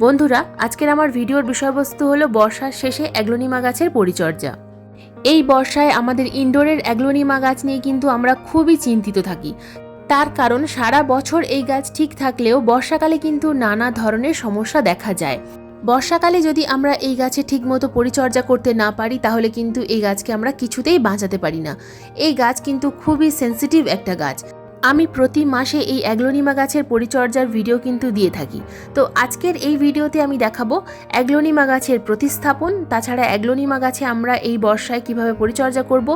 বন্ধুরা, আজকের আমার ভিডিওর বিষয়বস্তু হলো বর্ষার শেষে অ্যাগ্লোনিমা গাছের পরিচর্যা। এই বর্ষায় আমাদের ইনডোরের অ্যাগ্লোনিমা গাছ নিয়ে কিন্তু আমরা খুবই চিন্তিত থাকি। তার কারণ, সারা বছর এই গাছ ঠিক থাকলেও বর্ষাকালে কিন্তু নানা ধরনের সমস্যা দেখা যায়। বর্ষাকালে যদি আমরা এই গাছে ঠিকমতো পরিচর্যা করতে না পারি, তাহলে কিন্তু এই গাছকে আমরা কিছুতেই বাঁচাতে পারি না। এই গাছ কিন্তু খুবই সেন্সিটিভ একটা গাছ। আমি প্রতি মাসে এই অ্যাগ্লোনিমা গাছের পরিচর্যার ভিডিও কিন্তু দিয়ে থাকি। তো আজকের এই ভিডিওতে আমি দেখাবো অ্যাগ্লোনিমা গাছের প্রতিস্থাপন, তাছাড়া অ্যাগ্লোনিমা গাছে আমরা এই বর্ষায় কীভাবে পরিচর্যা করব,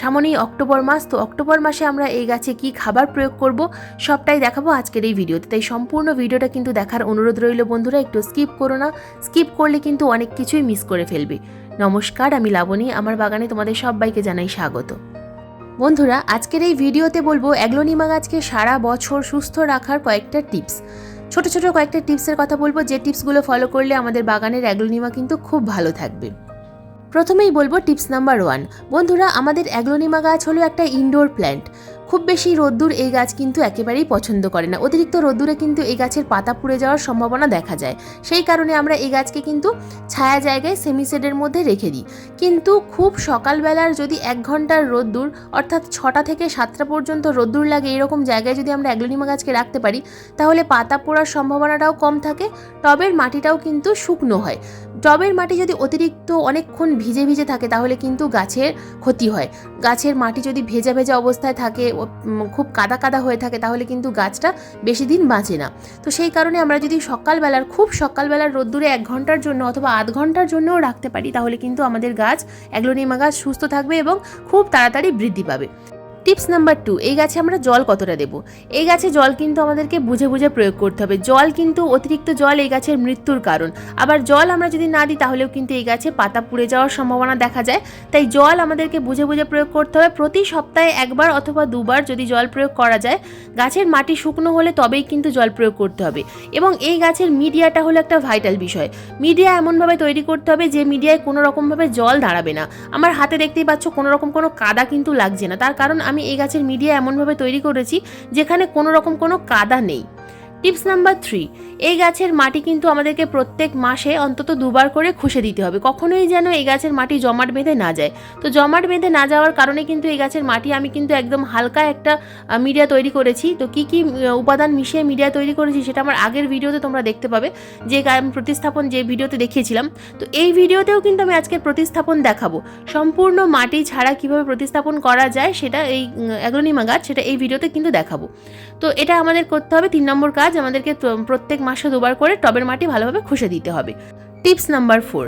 সামনেই অক্টোবর মাস, তো অক্টোবর মাসে আমরা এই গাছে কি খাবার প্রয়োগ করব, সবটাই দেখাবো আজকের এই ভিডিওতে। তাই সম্পূর্ণ ভিডিওটা কিন্তু দেখার অনুরোধ রইল বন্ধুরা, একটু স্কিপ করো না। স্কিপ করলে কিন্তু অনেক কিছুই মিস করে ফেলবে। নমস্কার, আমি লাবণী, আমার বাগানে তোমাদের সবাইকে জানাই স্বাগত। বন্ধুরা, আজকের এই ভিডিওতে বলব অ্যাগ্লোনিমা গাছকে সারা বছর সুস্থ রাখার কয়েকটা টিপস। ছোট ছোট কয়েকটা টিপসের কথা বলব, যে টিপসগুলো ফলো করলে আমাদের বাগানের অ্যাগ্লোনিমা কিন্তু খুব ভালো থাকবে। প্রথমেই বলব টিপস নাম্বার ওয়ান। বন্ধুরা, আমাদের অ্যাগ্লোনিমা গাছ হলো একটা ইনডোর প্ল্যান্ট। খুব বেশি রোদ্দুর এই গাছ কিন্তু একেবারেই পছন্দ করে না। অতিরিক্ত রোদ্দুরে কিন্তু এই গাছের পাতা পুড়ে যাওয়ার সম্ভাবনা দেখা যায়। সেই কারণে আমরা এই গাছকে কিন্তু ছায়া জায়গায় সেমিসেডের মধ্যে রেখে দিই। কিন্তু খুব সকালবেলার যদি এক ঘণ্টার রোদ্দুর, অর্থাৎ ছটা থেকে সাতটা পর্যন্ত রোদ্দুর লাগে এরকম জায়গায় যদি আমরা অ্যাগ্লোনিমা গাছকে রাখতে পারি, তাহলে পাতা পোড়ার সম্ভাবনাটাও কম থাকে, টবের মাটিটাও কিন্তু শুকনো হয়। টবের মাটি যদি অতিরিক্ত অনেকক্ষণ ভিজে ভিজে থাকে, তাহলে কিন্তু গাছের ক্ষতি হয়। গাছের মাটি যদি ভেজা ভেজা অবস্থায় থাকে খুব কাদা কাদা হয়ে থাকে, তাহলে কিন্তু গাছটা বেশি দিন বাঁচে না। তো সেই কারণে আমরা যদি সকালবেলার, খুব সকালবেলার রোদ্দুরে এক ঘণ্টার জন্য অথবা আধ ঘণ্টার জন্যও রাখতে পারি, তাহলে কিন্তু আমাদের গাছ অ্যাগ্লোনিমা গাছ সুস্থ থাকবে এবং খুব তাড়াতাড়ি বৃদ্ধি পাবে। টিপস নাম্বার টু, এই গাছে আমরা জল কতটা দেব? এই গাছে জল কিন্তু আমাদেরকে বুঝে বুঝে প্রয়োগ করতে হবে। জল কিন্তু অতিরিক্ত জল এই গাছের মৃত্যুর কারণ। আবার জল আমরা যদি না দিই, তাহলেও কিন্তু এই গাছে পাতা পুড়ে যাওয়ার সম্ভাবনা দেখা যায়। তাই জল আমাদেরকে বুঝে বুঝে প্রয়োগ করতে হবে। প্রতি সপ্তাহে একবার অথবা দুবার যদি জল প্রয়োগ করা যায়, গাছের মাটি শুকনো হলে তবেই কিন্তু জল প্রয়োগ করতে হবে। এবং এই গাছের মিডিয়াটা হলো একটা ভাইটাল বিষয়। মিডিয়া এমনভাবে তৈরি করতে হবে যে মিডিয়ায় কোনো রকমভাবে জল দাঁড়াবে না। আমার হাতে দেখতেই পাচ্ছ, কোনো রকম কোনো কাদা কিন্তু লাগছে না। তার কারণ আমি এই গাছের মিডিয়া এমনভাবে তৈরি করেছি যেখানে কোনো রকম কোনো কাদা নেই। টিপস নাম্বার থ্রি, এই গাছের মাটি কিন্তু আমাদেরকে প্রত্যেক মাসে অন্তত দুবার করে খুশে দিতে হবে। কখনোই যেন এই গাছের মাটি জমাট বেঁধে না যায়। তো জমাট বেঁধে না যাওয়ার কারণে কিন্তু এই গাছের মাটি আমি কিন্তু একদম হালকা একটা মিডিয়া তৈরি করেছি। তো কি কি উপাদান মিশিয়ে মিডিয়া তৈরি করেছি সেটা আমার আগের ভিডিওতে তোমরা দেখতে পাবে। যে আমি প্রতিস্থাপন যে ভিডিওতে দেখিয়েছিলাম। তো এই ভিডিওতেও কিন্তু আমি আজকের প্রতিস্থাপন দেখাবো। সম্পূর্ণ মাটি ছাড়া কীভাবে প্রতিস্থাপন করা যায় সেটা এই অ্যাগ্লোনিমা গাছ, সেটা এই ভিডিওতে কিন্তু দেখাবো। তো এটা আমাদের করতে হবে তিন নম্বর কাজ। আমাদেরকে প্রত্যেক মাসে দুবার করে টবের মাটি ভালোভাবে খুশে দিতে হবে। টিপস নাম্বার ফোর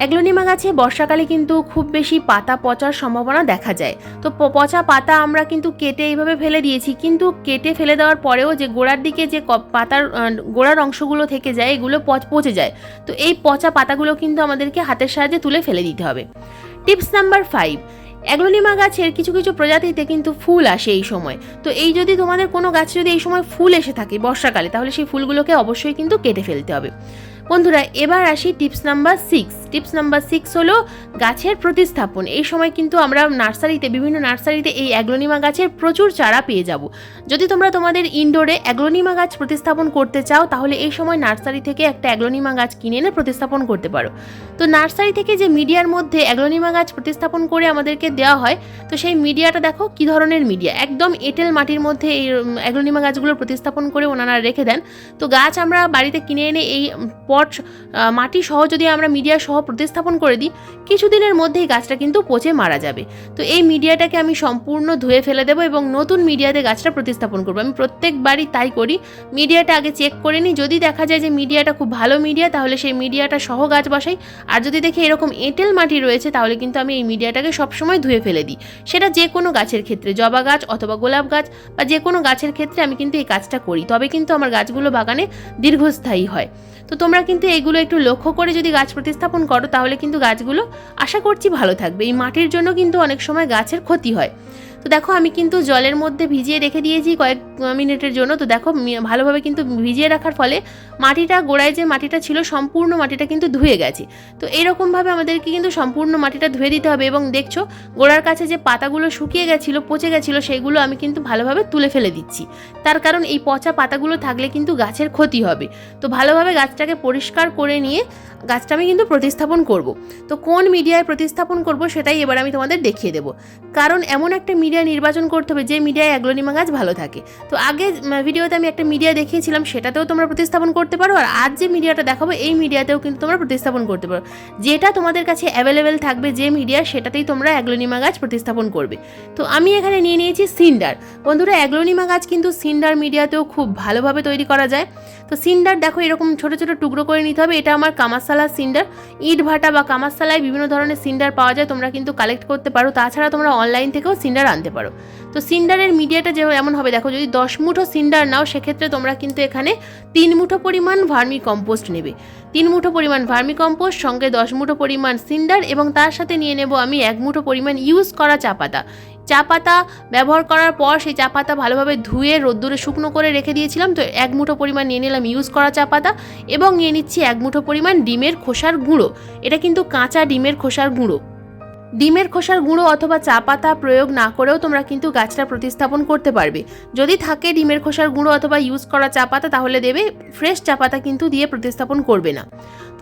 অ্যাগ্লোনিমা গাছে বর্ষাকালে কিন্তু খুব বেশি পাতা পচার সম্ভাবনা দেখা যায়। তো পচা পাতা আমরা কিন্তু কেটে এইভাবে ফেলে দিয়েছি, কিন্তু কেটে ফেলে দেওয়ার পরেও যে গোড়ার দিকে যে পাতার গোড়ার অংশগুলো থেকে যায়, এগুলো পচে যায়। তো এই পচা পাতাগুলো কিন্তু আমাদেরকে হাতের সাহায্যে তুলে ফেলে দিতে হবে। টিপস নাম্বার ফাইভ অ্যাগ্লোনিমা গাছের কিছু কিছু প্রজাতিতে কিন্তু ফুল আসে এই সময়। তো এই যদি তোমাদের কোনো গাছে যদি এই সময় ফুল এসে থাকে বর্ষাকালে, তাহলে সেই ফুলগুলোকে অবশ্যই কিন্তু কেটে ফেলতে হবে। বন্ধুরা, এবার আসি tips number six tips number six হলো গাছের প্রতিস্থাপন। এই সময় কিন্তু আমরা নার্সারিতে, বিভিন্ন নার্সারিতে এই অ্যাগ্লোনিমা গাছের প্রচুর চারা পেয়ে যাব। যদি তোমরা তোমাদের ইনডোরে অ্যাগ্লোনিমা গাছ প্রতিস্থাপন করতে চাও, তাহলে এই সময় নার্সারি থেকে একটা অ্যাগ্লোনিমা গাছ কিনে এনে প্রতিস্থাপন করতে পারো। তো নার্সারি থেকে যে মিডিয়ার মধ্যে অ্যাগ্লোনিমা গাছ প্রতিস্থাপন করে আমাদেরকে দেওয়া হয়, তো সেই মিডিয়াটা দেখো কি ধরনের মিডিয়া। একদম এঁটেল মাটির মধ্যে এই অ্যাগ্লোনিমা গাছগুলো প্রতিস্থাপন করে ওনারা রেখে দেন। তো গাছ আমরা বাড়িতে কিনে এনে এই পট মাটি সহ যদি আমরা মিডিয়া সহ প্রতিস্থাপন করে দিই, কিছুদিনের মধ্যেই গাছটা কিন্তু পচে মারা যাবে। তো এই মিডিয়াটাকে আমি সম্পূর্ণ ধুয়ে ফেলে দেবো এবং নতুন মিডিয়াতে গাছটা প্রতিস্থাপন করব। আমি প্রত্যেকবারই তাই করি, মিডিয়াটা আগে চেক করে নিই। যদি দেখা যায় যে মিডিয়াটা খুব ভালো মিডিয়া, তাহলে সেই মিডিয়াটা সহ গাছ বসাই। আর যদি দেখি এরকম এঁটেল মাটি রয়েছে, তাহলে কিন্তু আমি এই মিডিয়াটাকে সবসময় ধুয়ে ফেলে দিই। সেটা যে কোনো গাছের ক্ষেত্রে, জবা গাছ অথবা গোলাপ গাছ বা যে কোনো গাছের ক্ষেত্রে আমি কিন্তু এই কাজটা করি। তবে কিন্তু আমার গাছগুলো বাগানে দীর্ঘস্থায়ী হয়। তো তোমরা কিন্তু এইগুলো একটু লক্ষ্য করে যদি গাছ প্রতিস্থাপন করো তাহলে কিন্তু গাছগুলো আশা করছি ভালো থাকবে। এই মাটির জন্য কিন্তু অনেক সময় গাছের ক্ষতি হয়। তো দেখো আমি কিন্তু জলের মধ্যে ভিজিয়ে রেখে দিয়েছি কয়েক মিনিটের জন্য। তো দেখো ভালোভাবে কিন্তু ভিজিয়ে রাখার ফলে মাটিটা গোড়ায় যে মাটিটা ছিল সম্পূর্ণ মাটিটা কিন্তু ধুয়ে গেছে। তো এইরকমভাবে আমাদেরকে কিন্তু সম্পূর্ণ মাটিটা ধুয়ে দিতে হবে এবং দেখছ গোড়ার কাছে যে পাতাগুলো শুকিয়ে গেছিল, পচে গেছিল, সেগুলো আমি কিন্তু ভালোভাবে তুলে ফেলে দিচ্ছি। তার কারণ এই পচা পাতাগুলো থাকলে কিন্তু গাছের ক্ষতি হবে। তো ভালোভাবে গাছটাকে পরিষ্কার করে নিয়ে গাছটা আমি কিন্তু প্রতিস্থাপন করব। তো কোন মিডিয়ায় প্রতিস্থাপন করব সেটাই এবার আমি তোমাদের দেখিয়ে দেবো। কারণ এমন একটা মিডিয়া নির্বাচন করতে হবে, যে মিডিয়ায় অ্যাগ্লোনিমা গাছ ভালো থাকে। তো আগে ভিডিওতে আমি একটা মিডিয়া দেখিয়েছিলাম, সেটাতেও তোমরা প্রতিস্থাপন করতে পারো, আর আজ যে মিডিয়াটা দেখাবো, এই মিডিয়াতেও কিন্তু তোমরা প্রতিস্থাপন করতে পারো। যেটা তোমাদের কাছে অ্যাভেলেবেল থাকবে, যে মিডিয়া সেটাতেই তোমরা অ্যাগ্লোনিমা গাছ প্রতিস্থাপন করবে। তো আমি এখানে নিয়ে নিয়েছি সিন্ডার। বন্ধুরা, অ্যাগ্লোনিমা গাছ কিন্তু সিন্ডার মিডিয়াতেও খুব ভালোভাবে তৈরি করা যায়। তো সিন্ডার দেখো, এরকম ছোট ছোট টুকরো করে নিতে হবে। এটা আমার কামাসালা সিন্ডার। ইট ভাটা বা কামাসালায় বিভিন্ন ধরনের সিন্ডার পাওয়া যায়, তোমরা কিন্তু কালেক্ট করতে পারো। তাছাড়া তোমরা অনলাইন থেকেও সিন্ডার আনতে পারো। তো সিন্ডারের মিডিয়াটা যে এমন হবে, দেখো যদি দশ মুঠো সিন্ডার নাও, সেক্ষেত্রে তোমরা কিন্তু এখানে তিন মুঠো পরিমাণ ভার্মি কম্পোস্ট নেবে। তিন মুঠো পরিমাণ ভার্মি কম্পোস্ট, সঙ্গে দশ মুঠো পরিমাণ সিন্ডার এবং তার সাথে নিয়ে নেব আমি এক মুঠো পরিমাণ ইউজ করা চা পাতা। চা পাতা ব্যবহার করার পর সেই চা পাতা ভালোভাবে ধুয়ে রোদ্দুরে শুকনো করে রেখে দিয়েছিলাম, তো এক মুঠো পরিমাণ নিয়ে নিলাম ইউজ করা চা পাতা এবং নিয়ে নিচ্ছি এক মুঠো পরিমাণ ডিমের খোসার গুঁড়ো। এটা কিন্তু কাঁচা ডিমের খোসার গুঁড়ো। ডিমের খোসার গুঁড়ো অথবা চা পাতা প্রয়োগ না করেও তোমরা কিন্তু গাছটা প্রতিস্থাপন করতে পারবে। যদি থাকে ডিমের খোসার গুঁড়ো অথবা ইউজ করা চা পাতা, তাহলে দেবে ফ্রেশ চা পাতা কিন্তু দিয়ে প্রতিস্থাপন করবে না।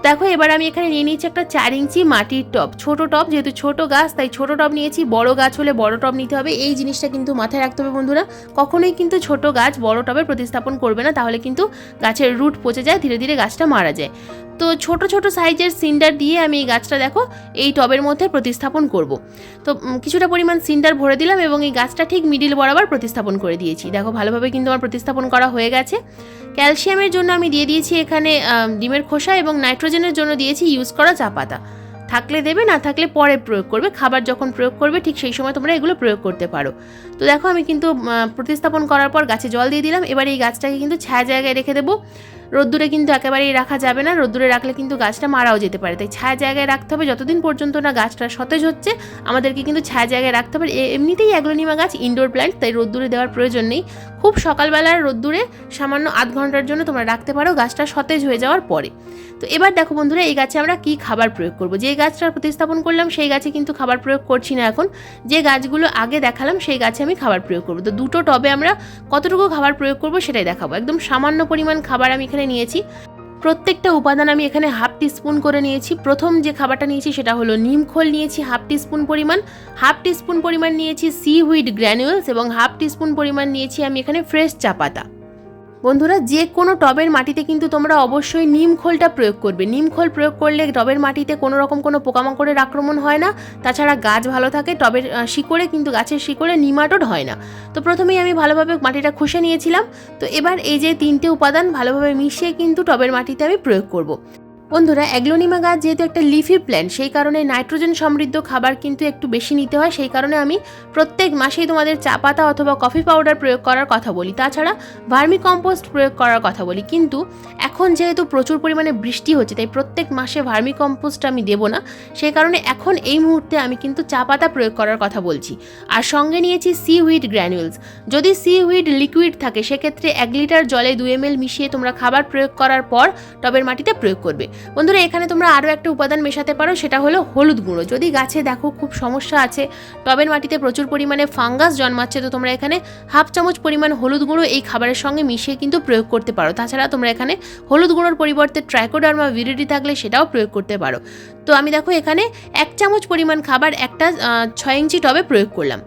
দেখো, এবার আমি এখানে নিয়ে নিয়েছি একটা চার ইঞ্চি মাটির টব। ছোট টব, যেহেতু ছোট গাছ, তাই ছোট টব নিয়েছি। বড় গাছ হলে বড় টব নিতে হবে। এই জিনিসটা কিন্তু মাথায় রাখতে হবে বন্ধুরা। কখনোই কিন্তু ছোট গাছ বড় টবে প্রতিস্থাপন করবে না। তাহলে কিন্তু গাছের রুট পচে যায়, ধীরে ধীরে গাছটা মারা যায়। তো ছোট ছোট সাইজের সিন্ডার দিয়ে আমি এই গাছটা দেখো, এই টবের মধ্যে প্রতিস্থাপন করব। তো কিছুটা পরিমাণ সিন্ডার ভরে দিলাম এবং এই গাছটা ঠিক মিডিল বরাবর প্রতিস্থাপন করে দিয়েছি। দেখো, ভালোভাবে কিন্তু আমার প্রতিস্থাপন করা হয়ে গেছে। ক্যালসিয়ামের জন্য আমি দিয়ে দিয়েছি এখানে ডিমের খোসা এবং নাইট্রোজেনের জন্য দিয়েছি ইউজ করা চা পাতা। থাকলে দেবে, না থাকলে পরে প্রয়োগ করবে। খাবার যখন প্রয়োগ করবে, ঠিক সেই সময় তোমরা এগুলো প্রয়োগ করতে পারো। তো দেখো আমি কিন্তু প্রতিস্থাপন করার পর গাছে জল দিয়ে দিলাম। এবার এই গাছটাকে কিন্তু ছায়া জায়গায় রেখে দেবো। রোদ্দুরে কিন্তু একেবারেই রাখা যাবে না। রোদ্দুরে রাখলে কিন্তু গাছটা মারাও যেতে পারে। তাই ছায়া জায়গায় রাখতে হবে। যতদিন পর্যন্ত না গাছটা সতেজ হচ্ছে, আমাদেরকে কিন্তু ছায়া জায়গায় রাখতে হবে। এমনিতেই অ্যাগ্লোনিমা গাছ ইনডোর প্ল্যান্ট তাই রোদ্দুরে দেওয়ার প্রয়োজন নেই। খুব সকালবেলার রোদ্দুরে সামান্য আধ ঘণ্টার জন্য তোমরা রাখতে পারো গাছটা সতেজ হয়ে যাওয়ার পরে। তো এবার দেখো বন্ধুরা, এই গাছে আমরা কি খাবার প্রয়োগ করব? যে গাছটা প্রতিস্থাপন করলাম, সেই গাছে কিন্তু খাবার প্রয়োগ করছি না এখন। যে গাছগুলো আগে দেখালাম, সেই গাছে আমি খাবার প্রয়োগ করব। তো দুটো টবে আমরা কতটুকু খাবার প্রয়োগ করব সেটাই দেখাবো। একদম সামান্য পরিমাণ খাবার আমি এখানে নিয়েছি। প্রত্যেকটা উপাদান আমি এখানে হাফ টি স্পুন করে নিয়েছি। প্রথম যে খাবারটা নিয়েছি সেটা হলো নিমখোল নিয়েছি হাফ টিস্পুন পরিমাণ। হাফ টিস্পুন পরিমাণ নিয়েছি সি হুইড গ্র্যানুয়েলস এবং হাফ টিস্পুন পরিমাণ নিয়েছি আমি এখানে ফ্রেশ চা পাতা। বন্ধুরা, যে কোনো টবের মাটিতে কিন্তু তোমরা অবশ্যই নিম খোলটা প্রয়োগ করবে। নিম খোল প্রয়োগ করলে টবের মাটিতে কোনো রকম কোনো পোকামাকড়ের আক্রমণ হয় না। তাছাড়া গাছ ভালো থাকে, টবের শিকড়ে কিন্তু গাছের শিকড়ে নিমাটোড হয় না। তো প্রথমেই আমি ভালোভাবে মাটিটা খুশে নিয়েছিলাম। তো এবার এই যে তিনটে উপাদান ভালোভাবে মিশিয়ে কিন্তু টবের মাটিতে আমি প্রয়োগ করব। বন্ধুরা, অ্যাগ্লোনিমা গাছ যেহেতু একটা লিফি প্ল্যান্ট সেই কারণে নাইট্রোজেন সমৃদ্ধ খাবার কিন্তু একটু বেশি নিতে হয়। সেই কারণে আমি প্রত্যেক মাসেই তোমাদের চা পাতা অথবা কফি পাউডার প্রয়োগ করার কথা বলি। তাছাড়া ভার্মি কম্পোস্ট প্রয়োগ করার কথা বলি। কিন্তু এখন যেহেতু প্রচুর পরিমাণে বৃষ্টি হচ্ছে, তাই প্রত্যেক মাসে ভার্মি কম্পোস্ট আমি দেবো না। সেই কারণে এখন এই মুহূর্তে আমি কিন্তু চা পাতা প্রয়োগ করার কথা বলছি। আর সঙ্গে নিয়েছি সি হুইড গ্র্যানুয়েলস যদি সি হুইড লিকুইড থাকে, সেক্ষেত্রে এক লিটার জলে দু এম এল মিশিয়ে তোমরা খাবার প্রয়োগ করার পর টবের মাটিতে প্রয়োগ করবে। বন্ধুরা, এখানে তোমরা আরও একটা উপাদান মেশাতে পারো, সেটা হলো হলুদ গুঁড়ো। যদি গাছে দেখো খুব সমস্যা আছে, টবের মাটিতে প্রচুর পরিমাণে ফাঙ্গাস জন্মাচ্ছে, তো তোমরা এখানে হাফ চামচ পরিমাণ হলুদ গুঁড়ো এই খাবারের সঙ্গে মিশিয়ে কিন্তু প্রয়োগ করতে পারো। তাছাড়া তোমরা এখানে হলুদ গুঁড়োর পরিবর্তে ট্রাইকোডার্মা ভিরিডি থাকলে সেটাও প্রয়োগ করতে পারো। তো আমি দেখো এখানে এক চামচ পরিমাণ খাবার একটা ছয় ইঞ্চি টবে প্রয়োগ করলাম।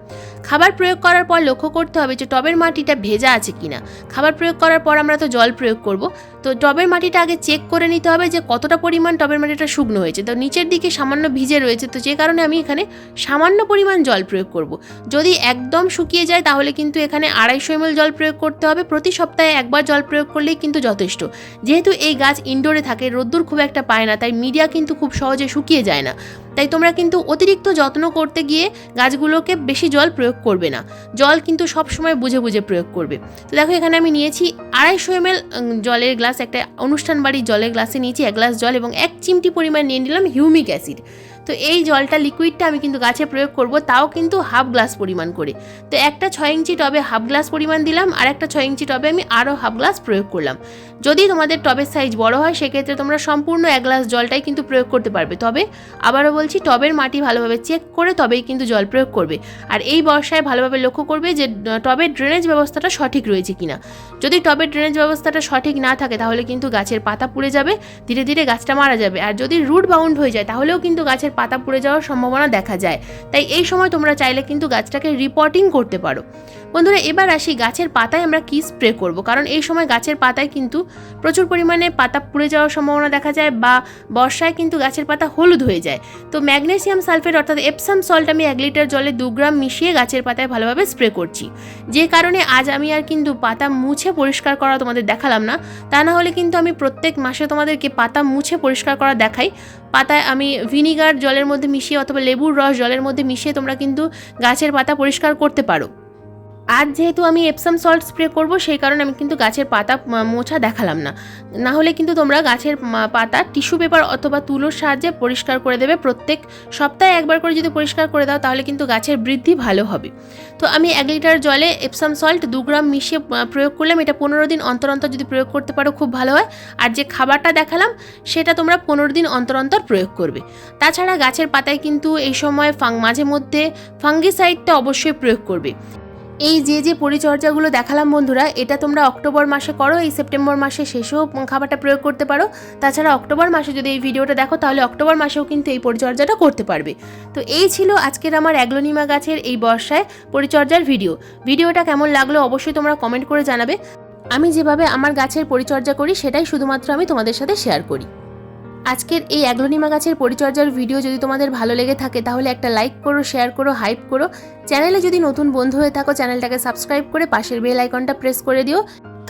খাবার প্রয়োগ করার পর লক্ষ্য করতে হবে যে টবের মাটিটা ভেজা আছে কিনা। খাবার প্রয়োগ করার পর আমরা তো জল প্রয়োগ করব। তো টবের মাটিটা আগে চেক করে নিতে হবে যে কতটা পরিমাণ টবের মাটিটা শুকনো হয়েছে। তো নিচের দিকে সামান্য ভিজে রয়েছে, তো যে কারণে আমি এখানে সামান্য পরিমাণ জল প্রয়োগ করব। যদি একদম শুকিয়ে যায় তাহলে কিন্তু এখানে আড়াইশো এমএল জল প্রয়োগ করতে হবে। প্রতি সপ্তাহে একবার জল প্রয়োগ করলেই কিন্তু যথেষ্ট। যেহেতু এই গাছ ইনডোরে থাকে, রোদ্দুর খুব একটা পায় না, তাই মিডিয়া কিন্তু খুব সহজে শুকিয়ে যায় না। তাই তোমরা কিন্তু অতিরিক্ত যত্ন করতে গিয়ে গাছগুলোকে বেশি জল প্রয়োগ করবে না। জল কিন্তু সব সময় বুঝে বুঝে প্রয়োগ করবে। তো দেখো এখানে আমি নিয়েছি আড়াইশো এম জলের গ্লাস একটা অনুষ্ঠান বাড়ির জলের গ্লাসে নিয়েছি, এক গ্লাস জল এবং এক চিমটি পরিমাণ নিয়ে নিলাম হিউমিক অ্যাসিড। তো এই জলটা লিকুইডটা আমি কিন্তু গাছে প্রয়োগ করব, তাও কিন্তু হাফ গ্লাস পরিমাণ করে। তো একটা ছয় ইঞ্চি টবে হাফ গ্লাস পরিমাণ দিলাম, আর একটা ছয় ইঞ্চি টবে আমি আরও হাফ গ্লাস প্রয়োগ করলাম। যদি তোমাদের টবের সাইজ বড় হয়, সেক্ষেত্রে তোমরা সম্পূর্ণ এক গ্লাস জলটাই কিন্তু প্রয়োগ করতে পারবে। তবে আবারও বলছি, টবের মাটি ভালোভাবে চেক করে তবেই কিন্তু জল প্রয়োগ করবে। আর এই বর্ষায় ভালোভাবে লক্ষ্য করবে যে টবের ড্রেনেজ ব্যবস্থাটা সঠিক রয়েছে কিনা। যদি টবের ড্রেনেজ ব্যবস্থাটা সঠিক না থাকে, তাহলে কিন্তু গাছের পাতা পুড়ে যাবে, ধীরে ধীরে গাছটা মারা যাবে। আর যদি রুট বাউন্ড হয়ে যায়, তাহলেও কিন্তু গাছের পাতা পুড়ে যাওয়ার সম্ভাবনা দেখা যায়। তাই এই সময় তোমরা চাইলে কিন্তু গাছটাকে রিপোর্টিং করতে পারো। বন্ধুরা, এবার আসি গাছের পাতায় আমরা কি স্প্রে করব? কারণ এই সময় গাছের পাতায় কিন্তু প্রচুর পরিমাণে পাতা পুড়ে যাওয়ার সম্ভাবনা দেখা যায় বা বর্ষায় কিন্তু গাছের পাতা হলুদ হয়ে যায়। তো ম্যাগনেসিয়াম সালফেট অর্থাৎ এপসাম সল্ট আমি এক লিটার জলে দু গ্রাম মিশিয়ে গাছের পাতায় ভালোভাবে স্প্রে করছি। যে কারণে আজ আমি আর কিন্তু পাতা মুছে পরিষ্কার করা তোমাদের দেখালাম না। তা না হলে কিন্তু আমি প্রত্যেক মাসে তোমাদেরকে পাতা মুছে পরিষ্কার করা দেখাই। পাতায় আমি ভিনিগার জলের মধ্যে মিশিয়ে অথবা লেবুর রস জলের মধ্যে মিশিয়ে তোমরা কিন্তু গাছের পাতা পরিষ্কার করতে পারো। আজ যেহেতু আমি এপসাম সল্ট স্প্রে করব, সেই কারণে আমি কিন্তু গাছের পাতা মোছা দেখালাম না। না হলে কিন্তু তোমরা গাছের পাতা টিস্যু পেপার অথবা তুলোর সাহায্যে পরিষ্কার করে দেবে। প্রত্যেক সপ্তাহে একবার করে যদি পরিষ্কার করে দাও, তাহলে কিন্তু গাছের বৃদ্ধি ভালো হবে। তো আমি এক লিটার জলে এপসাম সল্ট দু গ্রাম মিশিয়ে প্রয়োগ করলাম। এটা পনেরো দিন অন্তর অন্তর যদি প্রয়োগ করতে পারো, খুব ভালো হয়। আর যে খাবারটা দেখালাম, সেটা তোমরা পনেরো দিন অন্তর অন্তর প্রয়োগ করবে। তাছাড়া গাছের পাতায় কিন্তু এই সময় ফাং, মাঝে মধ্যে ফাঙ্গিসাইডটা অবশ্যই প্রয়োগ করবে। এই যে যে পরিচর্যাগুলো দেখালাম বন্ধুরা, এটা তোমরা অক্টোবর মাসে করো, এই সেপ্টেম্বর মাসে শেষেও খাবারটা প্রয়োগ করতে পারো। তাছাড়া অক্টোবর মাসে যদি এই ভিডিওটা দেখো, তাহলে অক্টোবর মাসেও কিন্তু এই পরিচর্যাটা করতে পারবে। তো এই ছিল আজকের আমার অ্যাগ্লোনিমা গাছের এই বর্ষায় পরিচর্যার ভিডিও। ভিডিওটা কেমন লাগল অবশ্যই তোমরা কমেন্ট করে জানাবে। আমি যেভাবে আমার গাছের পরিচর্যা করি, সেটাই শুধুমাত্র আমি তোমাদের সাথে শেয়ার করি। আজকের এই অ্যাগ্লোনিমা গাছের পরিচর্যার ভিডিও যদি তোমাদের ভালো লেগে থাকে, তাহলে একটা লাইক করো শেয়ার করো হাইপ করো। চ্যানেলে যদি নতুন বন্ধু হয়ে থাকো চ্যানেলটাকে সাবস্ক্রাইব করে পাশের বেল আইকনটা প্রেস করে দিও।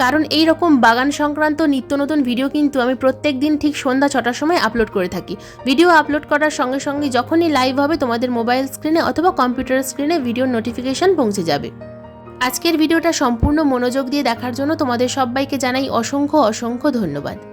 কারণ এই রকম বাগান সংক্রান্ত নিত্য নতুন ভিডিও কিন্তু আমি প্রত্যেক দিন ঠিক সন্ধ্যা ছটার সময় আপলোড করে থাকি। ভিডিও আপলোড করার সঙ্গে সঙ্গে যখনই লাইভ হবে, তোমাদের মোবাইল স্ক্রিনে অথবা কম্পিউটার স্ক্রিনে ভিডিওর নোটিফিকেশন পৌঁছে যাবে। আজকের ভিডিওটা সম্পূর্ণ মনোযোগ দিয়ে দেখার জন্য তোমাদের সবাইকে জানাই অসংখ্য অসংখ্য ধন্যবাদ।